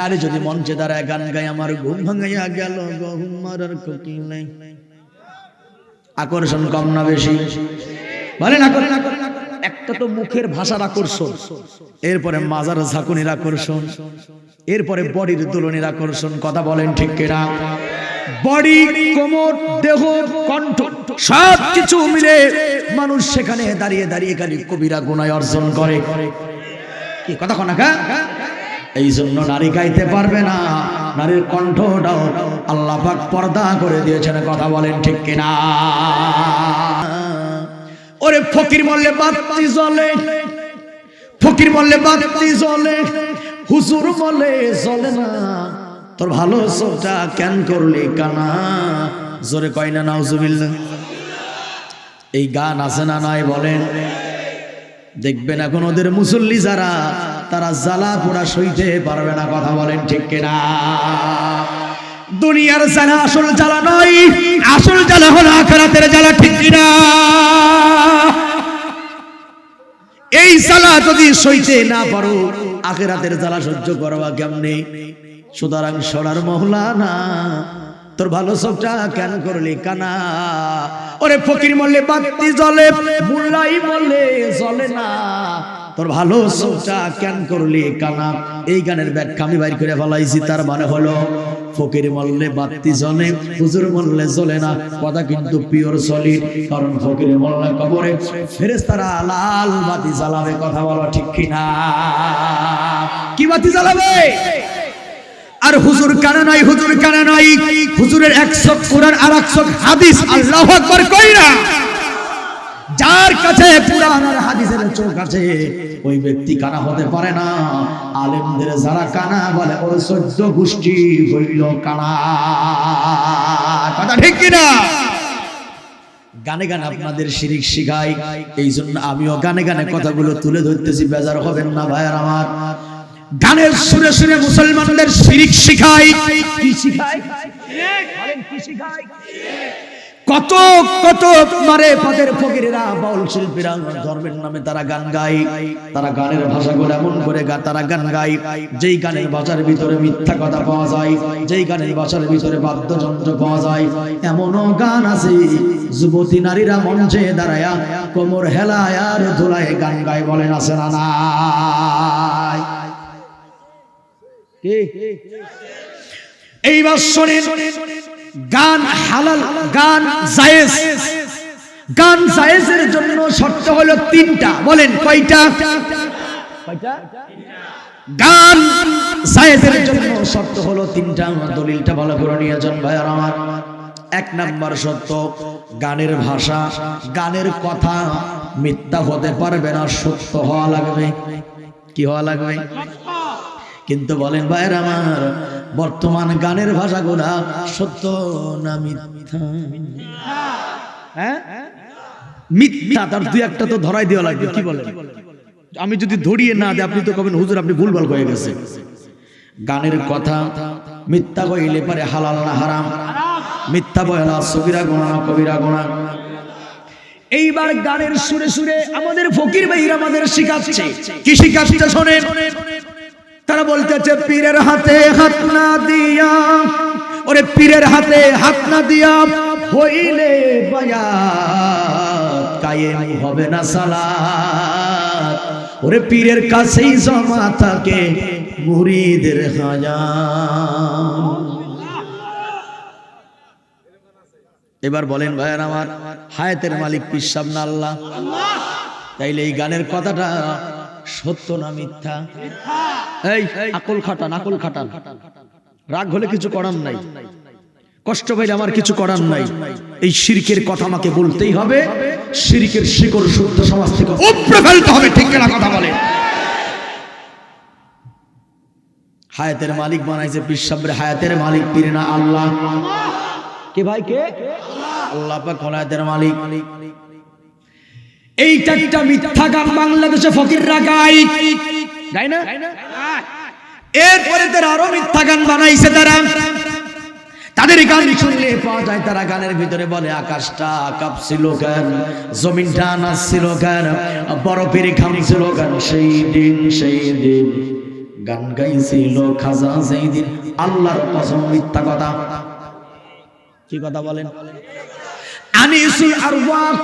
নারী যদি মঞ্চে দাঁড়ায় গান গায়, আমার ঘুম ভাঙাইয়া গেল আকর্ষণ কম না বেশি? বলেন একটা তো মুখের ভাষার আকর্ষণ, এরপরে মাজার ঝাঁকুনির আকর্ষণ, এরপরে বডির দুলনির আকর্ষণ, কথা বলেন ঠিক কিনা? বডি, কোমর, দেহ, কণ্ঠ সব কিছু মিলে মানুষ সেখানে দাঁড়িয়ে দাঁড়িয়ে খালি কবিরা গুণায় অর্জন করে। কি, কথা কনা কা এই জন্য নারী গাইতে পারবে না। নারীর কণ্ঠটাও আল্লাহ পাক পর্দা করে দিয়েছেন, কথা বলেন ঠিক কিনা? ওরে ফকির বললে, বাতি জ্বলে। ফকির বললে, বাতি জ্বলে। হুজুর বলে, জ্বলে না। তোর ভালো চোখটা কেন করলি, কানা? জোরে কয় না, নাউজুবিল্লাহ। এই গান আছে না নাই বলেন? দেখবেন এখন ওদের মুসল্লি যারা তারা জ্বালা পোড়া সইতে পারবে না, কথা বলেন ঠিক কিনা? দুনিয়ার জ্বালা আসল জ্বালা নয়, আসল জ্বালা হলো আখরাতের জ্বালা, ঠিক কিনা? এই জ্বালা যদি সইতে না পারো, আখেরাতের জ্বালা সহ্য করবা কেমনে? সুতরাং সরার মহলা না তোর ভালো সবটা কেন করলি কানা? ওরে ফকির মল্লে বাতি জ্বলে, মুল্লাই মরলে জ্বলে না। তোর ভালো সবটা কেন করলি, কানা? এই গানের ব্যাখ্যা আমি বাইর করে ফেলাইছি, তার মানে হলো, ফকির মরলে বাতি জ্বলে, হুজুর মরলে জ্বলে না, কথা কিন্তু পিওর সলিড কারণ ফকির মরলে কবরে ফেরেস্তারা লাল বাতি জ্বালাবে, কথা বলো ঠিক কিনা? কি বাতি জ্বালাবে? আর হুজুর কানে নাই, হুজুর কানে নাই, হুজুরের একশো কোরআন আর একশো হাদিস, আল্লাহ আকবার না যার কাছে পুরাণ আর হাদিসের চোখ আছে, ওই ব্যক্তি কানা হতে পারে না। আলেমদের যারা কানা বলে, ওর সহ্য গোষ্ঠী হইল কানা। কথা ঠিক কিনা? গানে গানে আপনাদের শিরিক শিখাই এই জন্য আমিও গানে গানে কথাগুলো তুলে ধরতেছি, বেজার হবেন না ভাইয়ার আমার। গানের সুরে সুরে মুসলমানদের শিরিক শিখাই। কি শিখাই? কি শিখাই? কত কত মারে পদের ফকিরেরা বাউল শিল্পীরা ধর্মের নামে তারা গান গায়। তারা গানের ভাষা ভাষাগুলো এমন করে গা তারা গান গায়। যেই গানের ভাষার ভিতরে মিথ্যা কথা পাওয়া যায়, যেই গানের ভাষার ভিতরে বাদ্যযন্ত্র পাওয়া যায়, এমনও গান আছে। যুবতী নারীরা মঞ্চে দাঁড়ায়া কোমর হেলায় আর ধুলায় গান গায় বলেন, আছে না এইবার শোনেন গান হালাল গান জায়েজ। গান জায়েজের জন্য শর্ত হলো তিনটা। বলেন কয়টা? গান জায়েজের জন্য শর্ত হলো তিনটা। আমার দলিলটা ভালো করে নিয়েছেন ভাইয়ার আমার। এক নাম্বার সত্য গানের ভাষা গানের কথা মিথ্যা হতে পারবে না সত্য হওয়া লাগবে। কি হওয়া লাগবে? কিন্তু বলেন ভাইয়ের আমার বর্তমান গানের ভাষাগুলা সত্য না মিথ্যা? হ্যাঁ? মিথ্যা, তার দুই একটা তো ধরাই দেওয়া লাগবে, কি বলেন? আমি যদি ধরিয়ে না দিই, আপনি তো কবেন, হুজুর, আপনি ভুলভাল হয়ে গেছে। গানের কথা, মিথ্যা কইলে পারে হালাল না হারাম। মিথ্যা বয়লা সবিরা গোনা না কবিরা গোনা। এইবার গানের সুরে সুরে আমাদের ফকির ভাইরা আমাদের শিখাচ্ছে। কি শিখাচ্ছে শোনেন? তারা বলতেছে, পীরের হাতে হাত না দিয়া, ওরে পীরের হাতে হাত না দিয়া হইলে বায়াত কায়েম হবে না সালাত। ওরে পীরের কাছেই জমা থাকে মুরিদের হাজার এবার বলেন, ভাইয়ার আমার হায়াতের মালিক পিসাব না আল্লাহ? তাইলে এই গানের কথাটা সত্য না মিথ্যা? এই, আকল খাটান আকল খাটান। রাগ হলে কিছু করার নাই। কষ্ট পাইলে আমার কিছু করার নাই। এই শিরকের কথা আমাকে বলতেই হবে। শিরকের শিকড় শুদ্ধ সমাজ থেকে উপড়ে ফেলতে হবে, ঠিক না কথা বলে। হায়াতের মালিক বানাইছে পিসাবের হায়াতের মালিক, পীর না আল্লাহ। কে ভাই, কে? আল্লাহ পাক হায়াতের মালিক। এইটা একটা মিথ্যা গান বাংলাদেশে ফকিররা গায়। গায় না? এরপরে তারা আরও মিথ্যা গান বানাইছে তারা তাদের গান শুনলে পাওয়া যায় তারা গানের ভিতরে বলে আকাশটা কাঁপছিল কেন? জমিনটা নাচছিল কেন? বরফের খামছিল কেন? সেই দিন সেই দিন গান গাইছিল খাজা সেই দিন আল্লাহর কসম মিথ্যা কথা। কি কথা বলেন? আনিসুল আরওয়াহ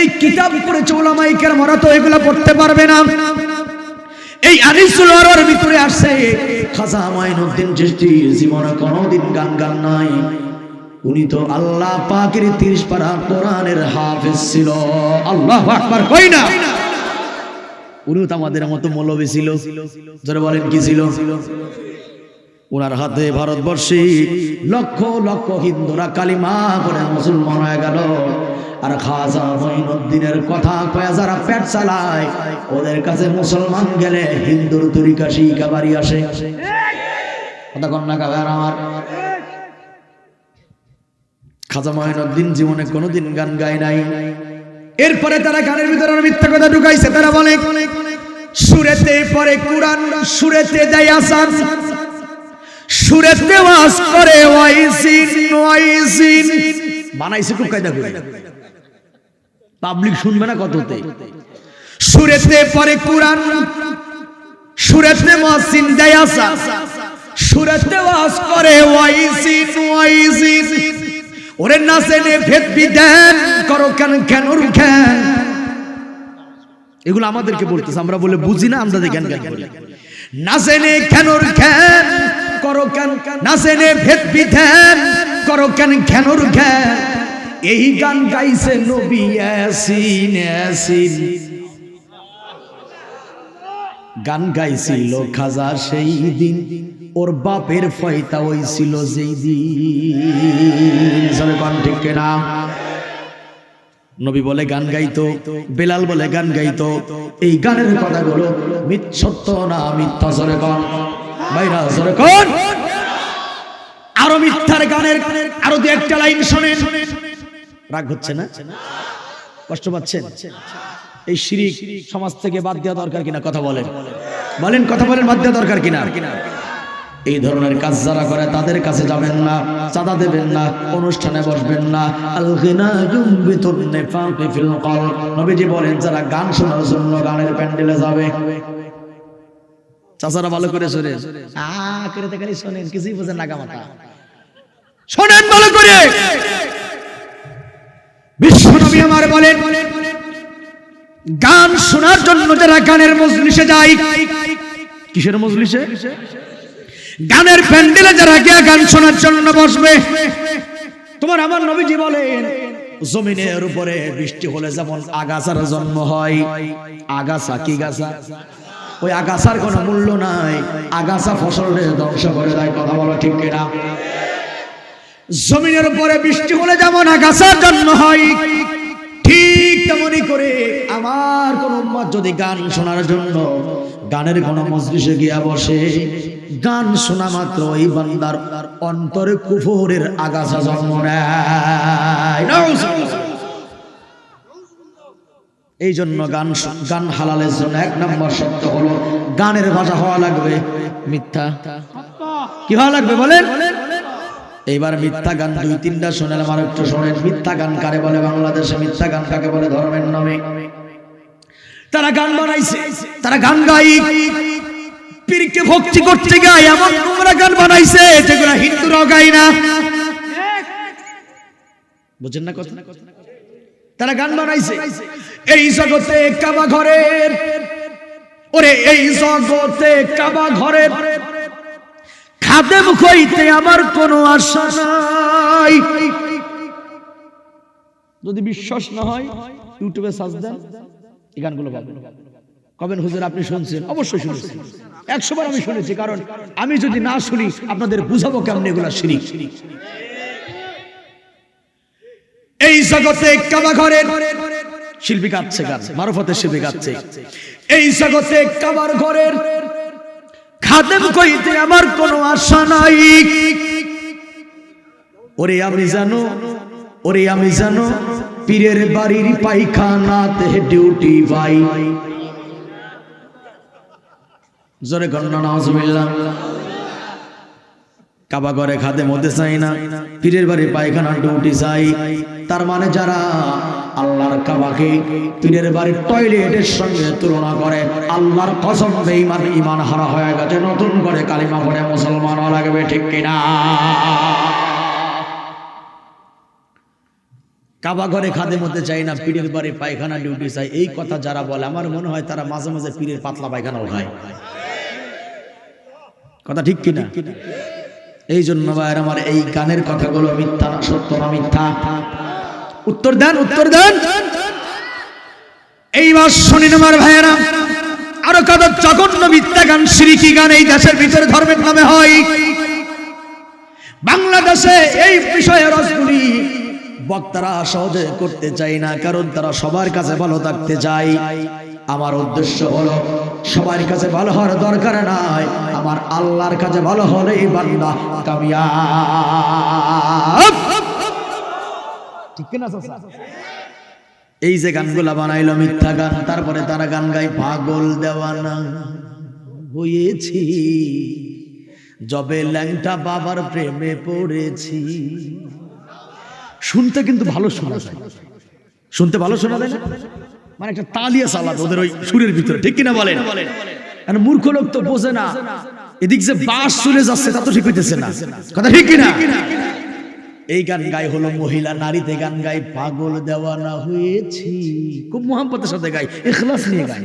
এই কিতাব পড়েছে ওলামাই কেরামরা তো এগুলা পড়তে পারবে না। এই আনিসুল আরওয়ার ভিতরে আসছে। খাজা মাইনুদ্দিন চিশতি, জীবনে কোনোদিন গান গান নাই। উনি তো আল্লাহ পাকের 30 পারা কোরআনের হাফেজ ছিল। আল্লাহু আকবার কই না। উনিও তো আমাদের মতো মৌলবী ছিল। জোরে বলেন কি ছিল? ওনার হাতে ভারতবর্ষে লক্ষ লক্ষ হিন্দুরা কালিমা করে মুসলমান হয়ে গেল। আর খাজা মঈনুদ্দিনের কথা কয়া যারা পেট চালায়, ওদের কাছে মুসলমান গেলে হিন্দুর তরিকা শিখা বাড়ি আসে। কথা কন্যা কাবার আমার। খাজা মঈনুদ্দিন জীবনে কোনোদিন গান গায় নাই। এরপরে তারা গানের ভিতরে মিথ্যা কথা ঢুকাইছে, তারা বলে, সুরেতে পরে কোরআন, সুরেতে দেয় আসান সুরেতে ওয়াজ করে ওয়াইসিন ওয়াইসিন বানাইছে খুব কায়দা করে? পাবলিক শুনবে না কততে? সুরেতে পরে কোরআন সুরেতে ওয়াসিন দেয় আসান সুরেতে ওয়াজ করে ওয়াইসিন ওয়াইসিন ওরে নাচেনে ভেদ বিধান করো কেন কেন কেন এগুলো আমাদেরকে বলতেছে আমরা বলে বুঝি না আমরা জ্ঞান জ্ঞান করি? নাচেনে কেন জ্ঞান? করো কেন নাচেনে ভেদ বিধান করো কেন কেন জ্ঞান এই গান গাইছে নবী ইয়াসিন ইয়াসিন। গান গাইছিল খাজা সেই দিন, ওর বাপের ফয়তা হইছিল যেই দিন। গান ঠিক কেনা? নবী বলে গান গাইতো, বেলাল বলে গান গাইতো, এই গানের কথাগুলো মিথ সত্য না মিথ্যা সরে গান বাইরা সরে কোন? আরও মিথ্যার গানের আরও দু একটা লাইন শোনেন। রাগ হচ্ছে না? কষ্ট পাচ্ছেন? এই শিরিক সমাজ থেকে বাদ দেওয়া দরকার কিনা কথা বলেন। বলেন, কথা বলেন, বাদ দেওয়া দরকার কিনা? এই ধরনের কাজ যারা করে তাদের কাছে যাবেন না, চাঁদা দেবেন না, অনুষ্ঠানে বসবেন না। নবীজি বলেন, যারা গান শোনার জন্য গানের প্যান্ডেলে যাবে। চাচারা ভালো করে শোনেন। আ করে খালি শোনেন, কিছুই বোঝেন না গামাতা। শোনেন ভালো করে। বিশ্বনবী আমার বলেন, গান শোনার জন্য যারা গানের মজলিসে যায়, কিসের মজলিসে? গানের প্যান্ডেলে যারা গিয়া গান শোনার জন্য বসবে, তোমার আমার নবীজি বলেন, জমিনের উপরে বৃষ্টি হলে যেমন আগাছার জন্ম হয়। আগাছা কি গাছা? ওই আগাছার কোনো মূল্য নাই। আগাছা ফসলের ধ্বংস করে দেয়, কথা বলো ঠিক কিনা? জমিনের উপরে বৃষ্টি হলে যেমন আগাছার জন্ম হয়, ঠিক তেমনি করে আমার কোন উম্মত যদি গান শোনার জন্য গানের কোন মজলিসে গিয়া বসে, গান শোনা মাত্র ওই বান্দার অন্তরে কুফরের আগাছা জন্ম নেয়। এই জন্য গান গান হালালের জন্য এক নম্বর শর্ত হলো গানের ভাষা হওয়া লাগবে মিথ্যা। কি হওয়া লাগবে বলেন? এইবার মিথ্যা গান দুই তিনটা শোনেন, আমার একটু শোনেন। মিথ্যা গান কারে বলে বাংলাদেশে? মিথ্যা গান কাকে বলে ধর্মের নামে? তারা গান বানাইছে, তারা গান গাই। পীরকে ভক্তি করতে গায়, এমন তোমরা গান বানাইছে যেগুলো হিন্দুরাও গায় না। বুঝেন না কথা? তারা গান বানাইছে, এই জগতে কাবা ঘরের, ওরে এই জগতে কাবা ঘরের খাদেম কইতে আমার কোনো আশা নাই। যদি বিশ্বাস না হয়, ইউটিউবে সার্চ দেন, এই গানগুলো পাবেন। কবেন, হুজুর, আপনি শুনছেন? অবশ্যই শুনেছেন একশো বার আমি শুনেছি, কারণ আমি যদি না শুনি, আপনাদের বুঝাবো কেমন এগুলা শুনি এই জগতে কাবা ঘরের শিল্পী গাচ্ছে গান, মারফতের শিল্পী গাচ্ছে। এই জগতে কাবার ঘরের খাদেম কইতে আমার কোনো আশা নাই। ওরে আমি জানো, ওরে আমি জানো, পীরের বাড়ির পায়খানাতে ডিউটি ভাই। জোরে গণ্য নাউজুবিল্লাহ। কাবা ঘরে খাদে মধ্যে চাই না, পীরের বাড়ি পায়খানা ডিউটি চাই। তার মানে যারা আল্লাহর কাবাকে পীরের বাড়ির টয়লেটের সঙ্গে তুলনা করে। আল্লাহর কসম বেঈমান ইমান হারা হয়ে গেছে, নতুন করে কালিমা পড়ে মুসলমান লাগবে, ঠিক কিনা কাবা ঘরে খাদে মতে চাই না, পীরের বাড়ি পায়খানা ডিউটি চাই এই কথা যারা বলে, আমার মনে হয় তারা মাঝে মাঝে পীরের পাতলা পায়খানাও খায় কথা ঠিক কিনা এই জন্য ভাইয়ের আমার এই গানের কথাগুলো মিথ্যা সত্য না মিথ্যা? উত্তর দেন উত্তর দেন। এইবার শোনেন আমার ভাইয়েরা, আরও কত জঘন্য মিথ্যা গান, সিরিকি গান এই দেশের ভিতরে ধর্মের নামে হয়। বাংলাদেশে এই বিষয়ে রসগুলি বক্তারা সহজে করতে চাই না, কারণ তারা সবার কাছে ভালো থাকতে চায়। আমার উদ্দেশ্য হলো, সবার কাছে ভালো হওয়ার দরকার নাই, আমার আল্লাহর কাছে ভালো হলেই বান্দা কামিয়াব। এই যে গানগুলা বানাইলো মিথ্যা গান, তারপরে তারা গান গায়, পাগল দেওয়ানা, হয়েছি। জবে ল্যাংটা বাবার প্রেমে পড়েছি। শুনতে কিন্তু ভালো শোনা যায়। শুনতে ভালো শোনা যায় মানে একটা তালিয়া সালাদ ওদের ওই সুরের ভিতরে, ঠিক কিনা বলেন? আর মূর্খ লোক তো বোঝে না। এদিক যে বাস চলে যাচ্ছে, তা তো ঠিক হইতেছে না। কথা ঠিক কিনা? এই গান গাই হলো মহিলা নারীতে গান গাই পাগল দেওয়ানা হয়েছি। খুব মোহাম্মতের সাথে গাই এখলাস নিয়ে গাই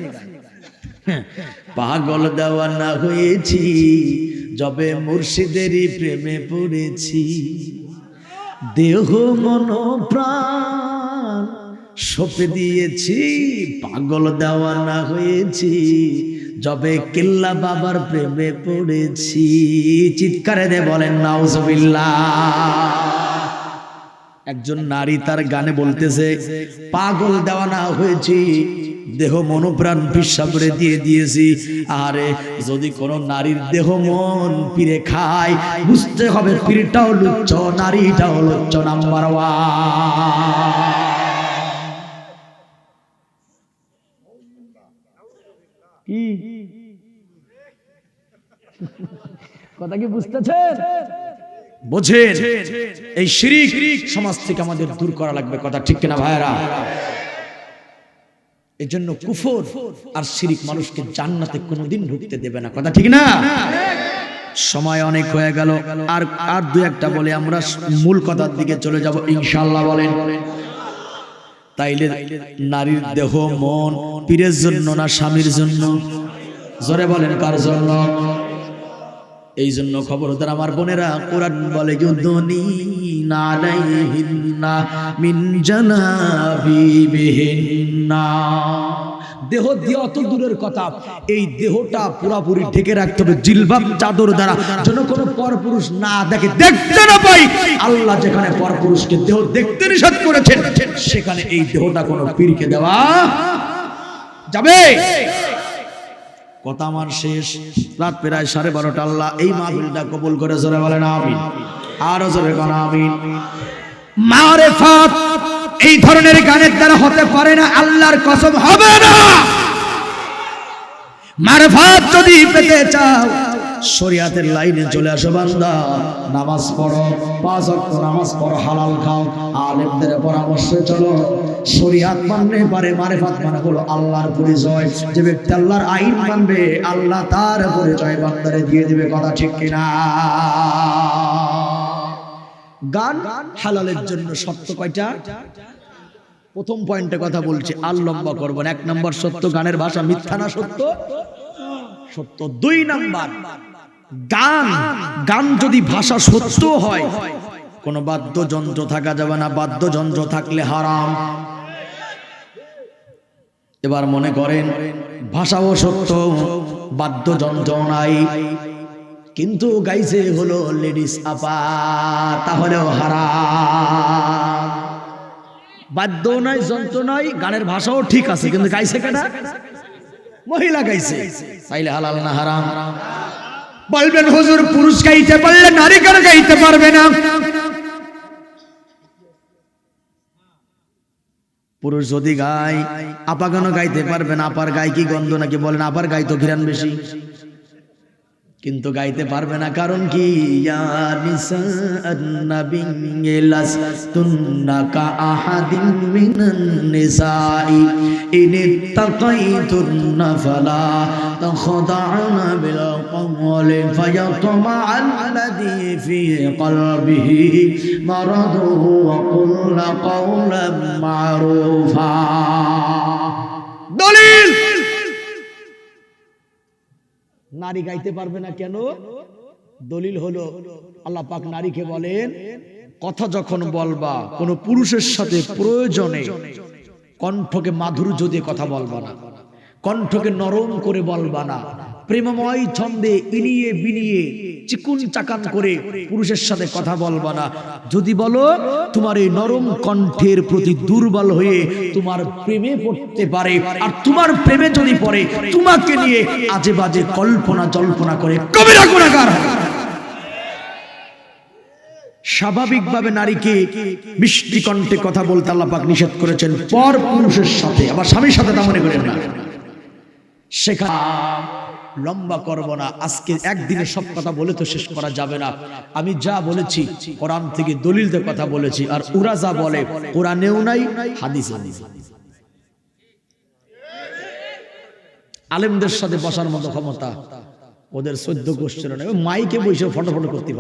হ্যাঁ, পাগল দেওয়ানা হয়েছি যবে মুর্শিদেরই প্রেমে পড়েছি। দেহ মন প্রাণ সপে দিয়েছি পাগল দেওয়ানা হয়েছি যবে কেল্লা বাবার প্রেমে পড়েছি। চিৎকারে দে বলেন নাউজবিল্লাহ। একজন নারী তার গানে বলতেছে, পাগল দেওয়ানা হয়েছি, দেহ মনোপ্রাণ পিসা করে দিয়ে দিয়েছি। আরে, যদি কোনো নারীর দেহ মন পিরে খায়, বুঝতে হবে পীরটাও লুচ্ছ, নারীটাও লুচ্ছ নাম্বার কথা কি বুঝতেছেন? বোঝেন, এই শিরিক সমাজ থেকে আমাদের দূর করা লাগবে কথা ঠিক কিনা ভাইরা এই জন্য কুফর আর শিরিক মানুষকে জান্নাতে কোনোদিন ঢুকতে দেবে না, কথা ঠিক না? সময় অনেক হয়ে গেল, আর আর দু একটা বলে আমরা মূল কথার দিকে চলে যাব ইনশাল্লাহ বলেন। তাইলে নারীর দেহ, মন, পীরের জন্য না স্বামীর জন্য? জোরে বলেন, কার জন্য? এই জন্য খবরদার আমার বোনেরা, কোরআন বলে দেহ দিয়ে অত দূরের কথা, এই দেহটা পুরাপুরি ঢেকে রাখতে হবে জিলবাব চাদর দ্বারা, যেন কোনো পরপুরুষ না দেখে। দেখতে না পাই, আল্লাহ যেখানে পরপুরুষকে দেহ দেখতে নিষেধ করেছেন, সেখানে এই দেহটা কোনো পীরকে দেওয়া যাবে। কথা আমার শেষ। রাত প্রায় সাড়ে বারোটা, আল্লাহ এই মাহফিলটা কবুল করে, জোরে বলেন আমি আরও জোরে কোন মারেফাত এই ধরনের গানের দ্বারা হতে পারে না, আল্লাহর কসম হবে না। মারফাত যদি পেতে চাও শরিয়াতের লাইনে চলে আসো বান্দা। নামাজ পড়ো, পাঁচ ওয়াক্ত নামাজ পড়ো, হালাল খাও, আলেমদের পরামর্শে চলো। শরিয়াত মানলে পারে, মারেফাত মানে হলো আল্লাহর পরিচয়। যে ব্যক্তি আল্লাহর আইন মানবে, আল্লাহ তার পরিচয় বান্দারে দিয়ে দিবে, কথা ঠিক কিনা? গান হালালের জন্য সত্য কয়টা? প্রথম পয়েন্টে কথা বলছি আর লম্বা করব এক নম্বর সত্য, গানের ভাষা মিথ্যা না সত্য? সত্য। দুই নাম্বার, গান। গান যদি ভাষা সত্য হয়, কোনো বাদ্যযন্ত্র থাকা যাবে না। বাদ্যযন্ত্র থাকলে হারাম। এবার মনে করেন, ভাষাও সত্য বাদ্যযন্ত্র নাই। কিন্তু গাইছে হলো লেডিস আপা, তাহলেও হারাম। বাদ্য নাই যন্ত্র নাই, গানের ভাষাও ঠিক আছে, কিন্তু গাইছে কেনা মহিলা গাইছে। তাইলে হালাল না হারাম। বলবেন হুজুর পুরুষ গাইতে পারলে নারী কেন গাইতে পারবে না। পুরুষ যদি গায় আপা কেন গাইতে পারবে না। আপার গায় কি গন্ধ নাকি বলেন আপার গায় তো ঘিরান বেশি। কিন্তু গাইতে পারবে না কারণ কি? দলিল! নারী গাইতে পারবে না কেন? দলিল হলো, আল্লাহ পাক নারীকে বলেন, কথা যখন বলবা, কোন পুরুষের সাথে প্রয়োজনে কণ্ঠকে মাধুর্য দিয়ে কথা বলবা না। কণ্ঠকে নরম করে বলবা না। প্রেমময় ছন্দে ইনিয়ে বিনিয়ে চিকুন চাকান করে পুরুষের সাথে কথা বলবা না যদি বলো, তোমার এই নরম কণ্ঠের প্রতি দুর্বল হয়ে তোমার প্রেমে পড়তে পারে, আর তোমার প্রেমে যদি পড়ে, তোমাকে নিয়ে আজে বাজে কল্পনা জল্পনা করে কবিরা গুণাগার হবে। স্বাভাবিকভাবে নারীকে মিষ্টি কণ্ঠে কথা বলতে আল্লাহ পাক নিষেধ করেছেন পর পুরুষের সাথে, আবার স্বামীর সাথে তা মনে করেন না শেখা লম্বা করব না। আজকে একদিনে সব কথা বলে তো শেষ করা যাবে না। আমি যা বলেছি, কোরআন থেকে দলিলদের কথা বলেছি, আর ওরা যা বলে, কোরআনেও নাই হাদিস আলেমদের সাথে বসার মতো ক্ষমতা, ওদের সদ্য গোষ্ঠীর মাইকে বসে ফটো ফটো করতে পারে